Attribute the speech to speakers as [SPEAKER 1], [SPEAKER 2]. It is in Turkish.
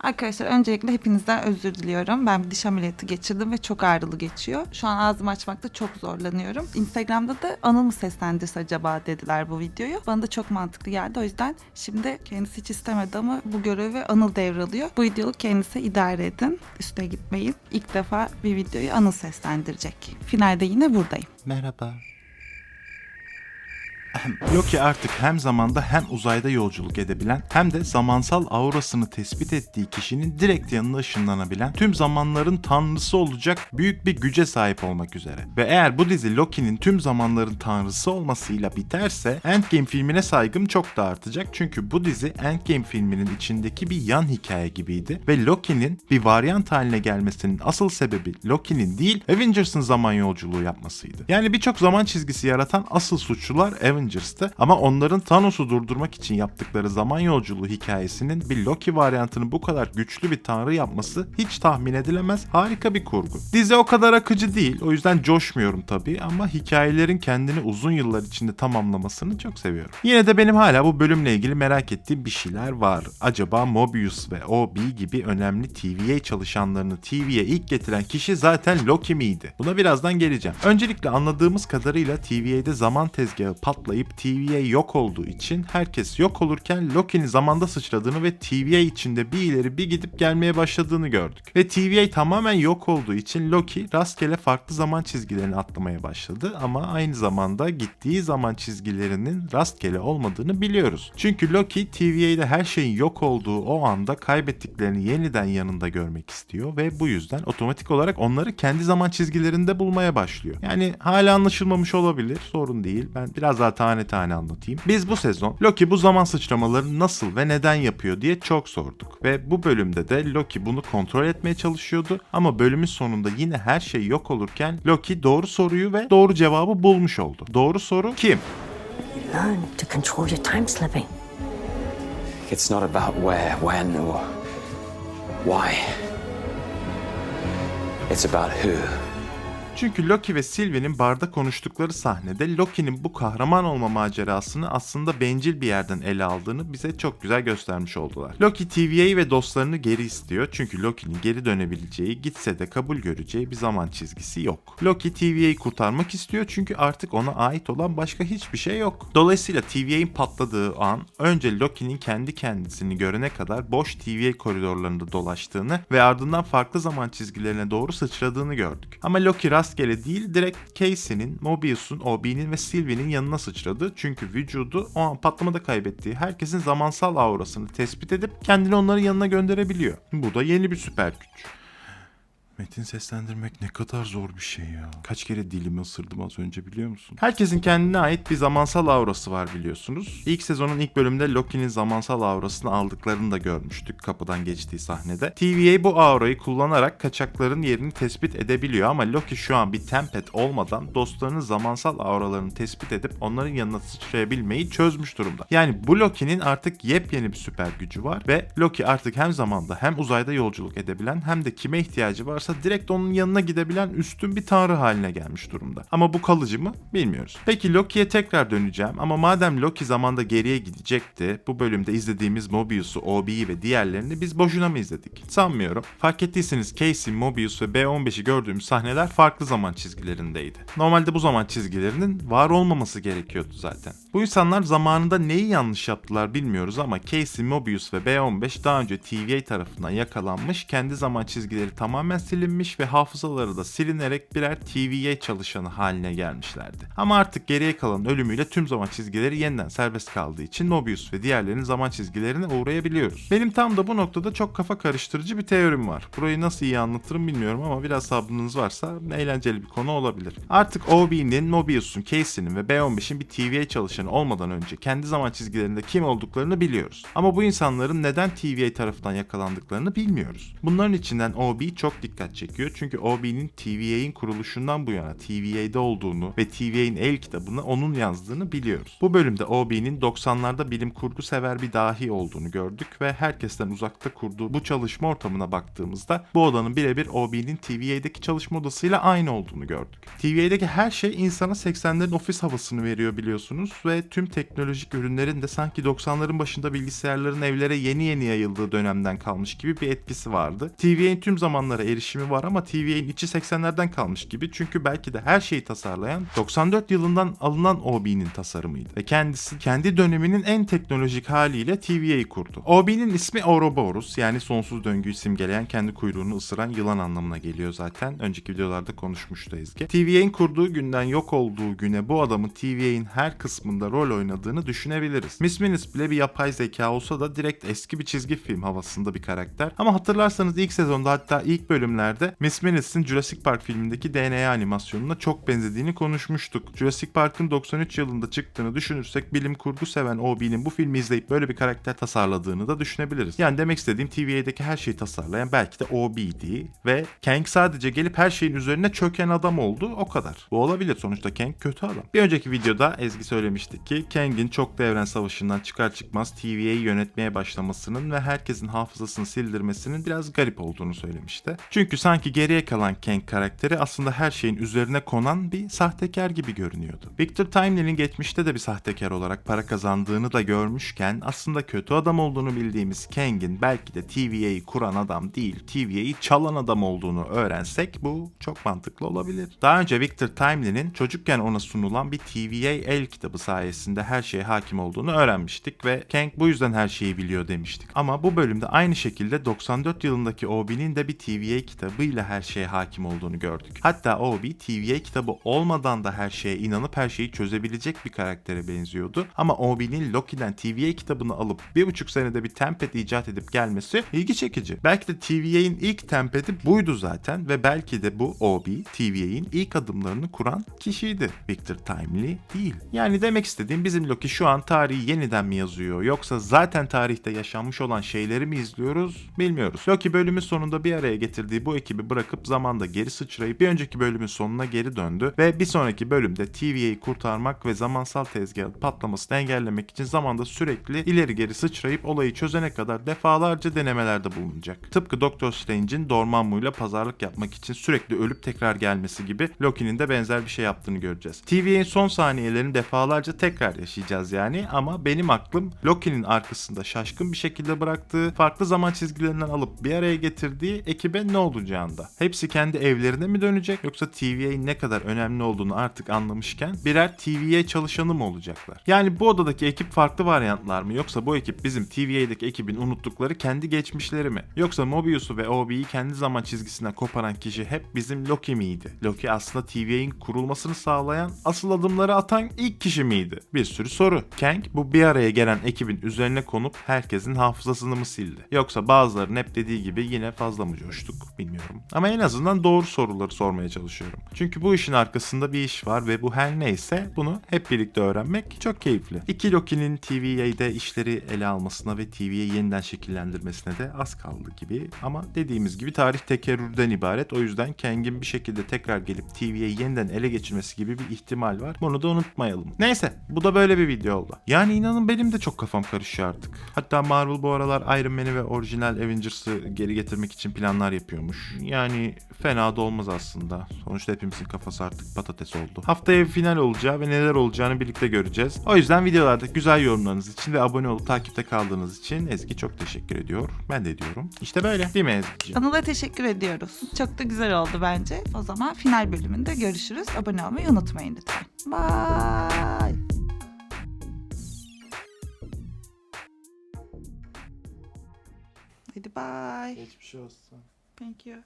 [SPEAKER 1] Arkadaşlar öncelikle hepinizden özür diliyorum. Ben bir diş ameliyatı geçirdim ve çok ağrılı geçiyor. Şu an ağzımı açmakta çok zorlanıyorum. Instagram'da da Anıl mı seslendirse acaba dediler bu videoyu. Bana da çok mantıklı geldi. O yüzden şimdi kendisi hiç istemedi ama bu görevi Anıl devralıyor. Bu videoyu kendisi idare edin. Üstüne gitmeyin. İlk defa bir videoyu Anıl seslendirecek. Finalde yine buradayım.
[SPEAKER 2] Merhaba. Loki artık hem zamanda hem uzayda yolculuk edebilen hem de zamansal aurasını tespit ettiği kişinin direkt yanına ışınlanabilen tüm zamanların tanrısı olacak büyük bir güce sahip olmak üzere. Ve eğer bu dizi Loki'nin tüm zamanların tanrısı olmasıyla biterse Endgame filmine saygım çok da artacak çünkü bu dizi Endgame filminin içindeki bir yan hikaye gibiydi ve Loki'nin bir varyant haline gelmesinin asıl sebebi Loki'nin değil Avengers'ın zaman yolculuğu yapmasıydı. Yani birçok zaman çizgisi yaratan asıl suçlular Avengers'tı ama onların Thanos'u durdurmak için yaptıkları zaman yolculuğu hikayesinin bir Loki varyantını bu kadar güçlü bir tanrı yapması hiç tahmin edilemez harika bir kurgu. Dizi o kadar akıcı değil o yüzden coşmuyorum tabii ama hikayelerin kendini uzun yıllar içinde tamamlamasını çok seviyorum. Yine de benim hala bu bölümle ilgili merak ettiğim bir şeyler var. Acaba Mobius ve OB gibi önemli TVA çalışanlarını TV'ye ilk getiren kişi zaten Loki miydi? Buna birazdan geleceğim. Öncelikle anladığımız kadarıyla TVA'de zaman tezgahı patlayıp TVA yok olduğu için herkes yok olurken Loki'nin zamanda sıçradığını ve TVA içinde bir ileri bir gidip gelmeye başladığını gördük. Ve TVA tamamen yok olduğu için Loki rastgele farklı zaman çizgilerini atlamaya başladı ama aynı zamanda gittiği zaman çizgilerinin rastgele olmadığını biliyoruz. Çünkü Loki TVA'de her şeyin yok olduğu o anda kaybettiklerini yeniden yanında görmek istiyor ve bu yüzden otomatik olarak onları kendi zaman çizgilerinde bulmaya başlıyor. Yani hala anlaşılmamış olabilir sorun değil ben biraz daha tane tane anlatayım. Biz bu sezon Loki bu zaman sıçramalarını nasıl ve neden yapıyor diye çok sorduk ve bu bölümde de Loki bunu kontrol etmeye çalışıyordu ama bölümün sonunda yine her şey yok olurken Loki doğru soruyu ve doğru cevabı bulmuş oldu. Doğru soru kim?
[SPEAKER 3] You learn to control your time slipping.
[SPEAKER 4] It's not about where, when, or why. It's about who.
[SPEAKER 2] Çünkü Loki ve Sylvie'nin barda konuştukları sahnede Loki'nin bu kahraman olma macerasını aslında bencil bir yerden ele aldığını bize çok güzel göstermiş oldular. Loki TVA'yı ve dostlarını geri istiyor çünkü Loki'nin geri dönebileceği, gitse de kabul göreceği bir zaman çizgisi yok. Loki TVA'yı kurtarmak istiyor çünkü artık ona ait olan başka hiçbir şey yok. Dolayısıyla TVA'nin patladığı an önce Loki'nin kendi kendisini görene kadar boş TVA koridorlarında dolaştığını ve ardından farklı zaman çizgilerine doğru sıçradığını gördük. Ama Loki rastgele değil direkt Casey'nin, Mobius'un, OB'nin ve Sylvie'nin yanına sıçradı. Çünkü vücudu o an patlamada kaybettiği herkesin zamansal aurasını tespit edip kendini onların yanına gönderebiliyor. Bu da yeni bir süper güç. Metin seslendirmek ne kadar zor bir şey ya. Kaç kere dilimi ısırdım az önce biliyor musun? Herkesin kendine ait bir zamansal aurası var biliyorsunuz. İlk sezonun ilk bölümünde Loki'nin zamansal aurasını aldıklarını da görmüştük kapıdan geçtiği sahnede. TVA bu aurayı kullanarak kaçakların yerini tespit edebiliyor ama Loki şu an bir tempet olmadan dostlarının zamansal auralarını tespit edip onların yanına sıçrayabilmeyi çözmüş durumda. Yani bu Loki'nin artık yepyeni bir süper gücü var ve Loki artık hem zamanda hem uzayda yolculuk edebilen hem de kime ihtiyacı varsa direkt onun yanına gidebilen üstün bir tanrı haline gelmiş durumda. Ama bu kalıcı mı bilmiyoruz. Peki Loki'ye tekrar döneceğim ama madem Loki zamanda geriye gidecekti bu bölümde izlediğimiz Mobius'u, OB'yi ve diğerlerini biz boşuna mı izledik? Sanmıyorum. Fark ettiyseniz Casey, Mobius ve B15'i gördüğümüz sahneler farklı zaman çizgilerindeydi. Normalde bu zaman çizgilerinin var olmaması gerekiyordu zaten. Bu insanlar zamanında neyi yanlış yaptılar bilmiyoruz ama Casey, Mobius ve B15 daha önce TVA tarafından yakalanmış, kendi zaman çizgileri tamamen silinmiş ve hafızaları da silinerek birer TVA çalışanı haline gelmişlerdi. Ama artık geriye kalan ölümüyle tüm zaman çizgileri yeniden serbest kaldığı için Mobius ve diğerlerinin zaman çizgilerine uğrayabiliyoruz. Benim tam da bu noktada çok kafa karıştırıcı bir teorim var. Burayı nasıl iyi anlatırım bilmiyorum ama biraz sabrınız varsa eğlenceli bir konu olabilir. Artık OB'nin, Mobius'un, Casey'nin ve B15'in bir TVA çalışanı olmadan önce kendi zaman çizgilerinde kim olduklarını biliyoruz. Ama bu insanların neden TVA tarafından yakalandıklarını bilmiyoruz. Bunların içinden OB çok dikkat dikkat çekiyor. Çünkü OB'nin TVA'in kuruluşundan bu yana TVA'de olduğunu ve TVA'in el kitabını onun yazdığını biliyoruz. Bu bölümde OB'nin 90'larda bilim kurgu sever bir dahi olduğunu gördük ve herkesten uzakta kurduğu bu çalışma ortamına baktığımızda bu odanın birebir OB'nin TVA'deki çalışma odasıyla aynı olduğunu gördük. TVA'deki her şey insana 80'lerin ofis havasını veriyor biliyorsunuz ve tüm teknolojik ürünlerin de sanki 90'ların başında bilgisayarların evlere yeni yeni yayıldığı dönemden kalmış gibi bir etkisi vardı. TVA'nin tüm zamanlara erişimi var ama TVA'nin içi 80'lerden kalmış gibi çünkü belki de her şeyi tasarlayan 94 yılından alınan OB'nin tasarımıydı ve kendisi kendi döneminin en teknolojik haliyle TVA'yı kurdu. OB'nin ismi Ouroboros yani sonsuz döngüyü simgeleyen kendi kuyruğunu ısıran yılan anlamına geliyor zaten. Önceki videolarda konuşmuştu Ezgi. TVA'nin kurduğu günden yok olduğu güne bu adamın TVA'nin her kısmında rol oynadığını düşünebiliriz. Miss Minutes bile bir yapay zeka olsa da direkt eski bir çizgi film havasında bir karakter. Ama hatırlarsanız ilk sezonda hatta ilk bölümlerde Miss Minutes'in Jurassic Park filmindeki DNA animasyonuna çok benzediğini konuşmuştuk. Jurassic Park'ın 93 yılında çıktığını düşünürsek bilim kurgu seven OB'nin bu filmi izleyip böyle bir karakter tasarladığını da düşünebiliriz. Yani demek istediğim TVA'deki her şeyi tasarlayan belki de OB'di ve Kang sadece gelip her şeyin üzerine çöken adam oldu o kadar. Bu olabilir sonuçta Kang kötü adam. Bir önceki videoda Ezgi söylemişti ki Kang'in çoklu evren savaşından çıkar çıkmaz TVA'yı yönetmeye başlamasının ve herkesin hafızasını sildirmesinin biraz garip olduğunu söylemişti. Çünkü sanki geriye kalan Kang karakteri aslında her şeyin üzerine konan bir sahtekar gibi görünüyordu. Victor Timely'nin geçmişte de bir sahtekar olarak para kazandığını da görmüşken aslında kötü adam olduğunu bildiğimiz Kang'in belki de TVA'yı kuran adam değil, TVA'yı çalan adam olduğunu öğrensek bu çok mantıklı olabilir. Daha önce Victor Timely'nin çocukken ona sunulan bir TVA el kitabı sayesinde her şeye hakim olduğunu öğrenmiştik ve Kang bu yüzden her şeyi biliyor demiştik. Ama bu bölümde aynı şekilde 94 yılındaki OB'nin de bir TVA kitabıyla her şeye hakim olduğunu gördük. Hatta OB TVA kitabı olmadan da her şeye inanıp her şeyi çözebilecek bir karaktere benziyordu. Ama OB'nin Loki'den TVA kitabını alıp bir buçuk senede bir tempad icat edip gelmesi ilgi çekici. Belki de TVA'in ilk tempadi buydu zaten ve belki de bu OB TVA'in ilk adımlarını kuran kişiydi. Victor Timely değil. Yani demek istediğim bizim Loki şu an tarihi yeniden mi yazıyor yoksa zaten tarihte yaşanmış olan şeyleri mi izliyoruz bilmiyoruz. Loki bölümün sonunda bir araya getirdiği bu ekibi bırakıp zamanda geri sıçrayıp bir önceki bölümün sonuna geri döndü ve bir sonraki bölümde TVA'yı kurtarmak ve zamansal tezgahın patlamasını engellemek için zamanda sürekli ileri geri sıçrayıp olayı çözene kadar defalarca denemelerde bulunacak. Tıpkı Doctor Strange'in Dormammu'yla pazarlık yapmak için sürekli ölüp tekrar gelmesi gibi Loki'nin de benzer bir şey yaptığını göreceğiz. TVA'nin son saniyelerini defalarca tekrar yaşayacağız yani ama benim aklım Loki'nin arkasında şaşkın bir şekilde bıraktığı, farklı zaman çizgilerinden alıp bir araya getirdiği ekibe ne olacağında. Hepsi kendi evlerine mi dönecek yoksa TVA'nin ne kadar önemli olduğunu artık anlamışken birer TVA çalışanı mı olacaklar? Yani bu odadaki ekip farklı varyantlar mı yoksa bu ekip bizim TVA'deki ekibin unuttukları kendi geçmişleri mi? Yoksa Mobius'u ve OB'yi kendi zaman çizgisinden koparan kişi hep bizim Loki miydi? Loki aslında TVA'nin kurulmasını sağlayan, asıl adımları atan ilk kişi miydi? Bir sürü soru. Kang bu bir araya gelen ekibin üzerine konup herkesin hafızasını mı sildi? Yoksa bazılarının hep dediği gibi yine fazla mı coştuk bilmiyorum. Ama en azından doğru soruları sormaya çalışıyorum. Çünkü bu işin arkasında bir iş var ve bu her neyse bunu hep birlikte öğrenmek çok keyifli. İki Loki'nin TVA'de işleri ele almasına ve TVA'yı yeniden şekillendirmesine de az kaldı gibi. Ama dediğimiz gibi tarih tekerrürden ibaret. O yüzden Kang'in bir şekilde tekrar gelip TVA'yı yeniden ele geçirmesi gibi bir ihtimal var. Bunu da unutmayalım. Neyse bu da böyle bir video oldu. Yani inanın benim de çok kafam karışıyor artık. Hatta Marvel bu aralar Iron Man'i ve orijinal Avengers'ı geri getirmek için planlar yapıyormuş. Yani fena da olmaz aslında. Sonuçta hepimizin kafası artık patates oldu. Haftaya bir final olacağı ve neler olacağını birlikte göreceğiz. O yüzden videolarda güzel yorumlarınız için ve abone olup takipte kaldığınız için Ezgi çok teşekkür ediyor. Ben de ediyorum. İşte böyle değil mi Ezgi'ciğim?
[SPEAKER 1] Anıl'a teşekkür ediyoruz. Çok da güzel oldu bence. O zaman final bölümünde görüşürüz. Abone olmayı unutmayın lütfen. Bye. Hadi bye.
[SPEAKER 2] Geçmiş olsun.
[SPEAKER 1] Thank you.